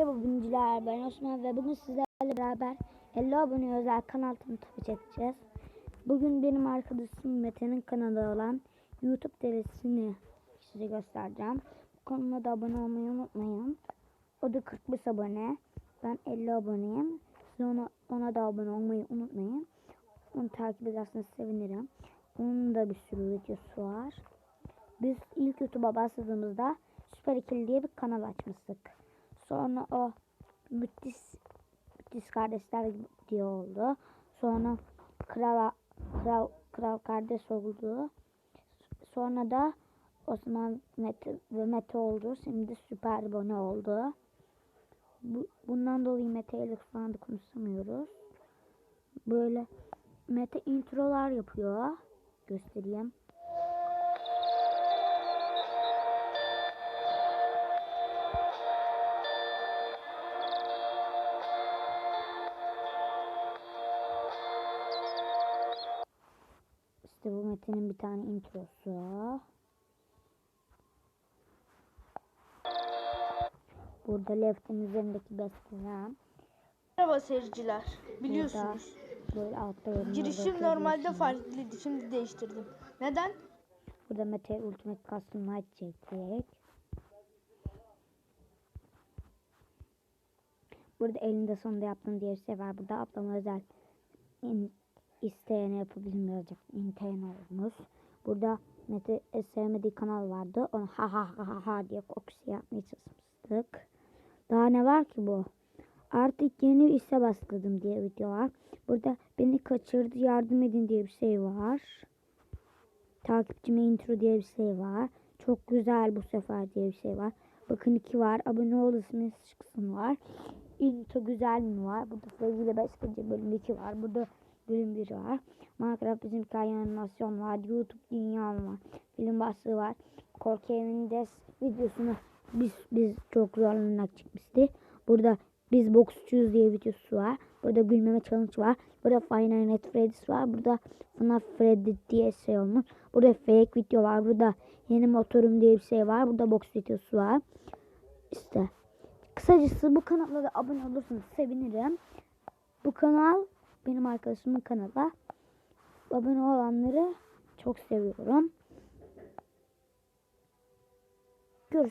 Merhaba binciler ben Osman ve bugün sizlerle beraber 50 abone özel kanal tanıtımı çekeceğiz. Bugün benim arkadaşım Mete'nin kanalı olan YouTube derisini size göstereceğim. Bu kanalıma da abone olmayı unutmayın. O da 45 abone. Ben 50 aboneyim. Siz ona, ona da abone olmayı unutmayın. Onu takip ederseniz sevinirim. Onun da bir sürü videosu var. Biz ilk YouTube'a başladığımızda Süper İkili diye bir kanal açmıştık. Sonra o Müthiş, Müthiş Kardeşler diye oldu. Sonra Kral, Kral, Kral Kardeş oldu. Sonra da Osman Mete ve Mete oldu. Şimdi Süper Bone oldu. Bu, bundan dolayı Mete ile şu anda konuşamıyoruz. Böyle Mete introlar yapıyor. Göstereyim. İşte bu Mete'nin bir tane introsu. Burada leftin üzerindeki bestelem. Merhaba seyirciler. Biliyorsunuz. Böyle altta Girişim normalde farklıydı. Şimdi değiştirdim. Neden? Burada Mete Ultimate Custom Night çekecek. Burada elinde sonunda yaptığım diğer şey var. Burada ablama özel isteyene yapabilirim olmuş. Burada Mete e, sevmediği kanal vardı. Onu ha ha ha ha diye kokusu yapmaya çalışmıştık. Daha ne var ki bu? Artık yeni işe başladım diye video var. Burada beni kaçırdı yardım edin diye bir şey var. Takipçime intro diye bir şey var. Çok güzel bu sefer diye bir şey var. Bakın iki var. Abone olursunuz çıksın var. Intro güzel mi var? Burada 5 gece bölüm 2 var. Burada bölüm 1 var. Minecraft bizim hikaye animasyon var. YouTube dünya var. Film başlığı var. Korku evinde videosunu biz biz çok zorlanarak çıkmıştı. Burada biz boksçuyuz diye videosu var. Burada gülmeme challenge var. Burada Final Net Freddy's var. Burada FNAF Freddy diye şey olmuş. Burada fake video var. Burada yeni motorum diye bir şey var. Burada boks videosu var. İşte kısacası bu kanala da abone olursanız sevinirim. Bu kanal benim arkadaşımın kanalı. Abone olanları çok seviyorum.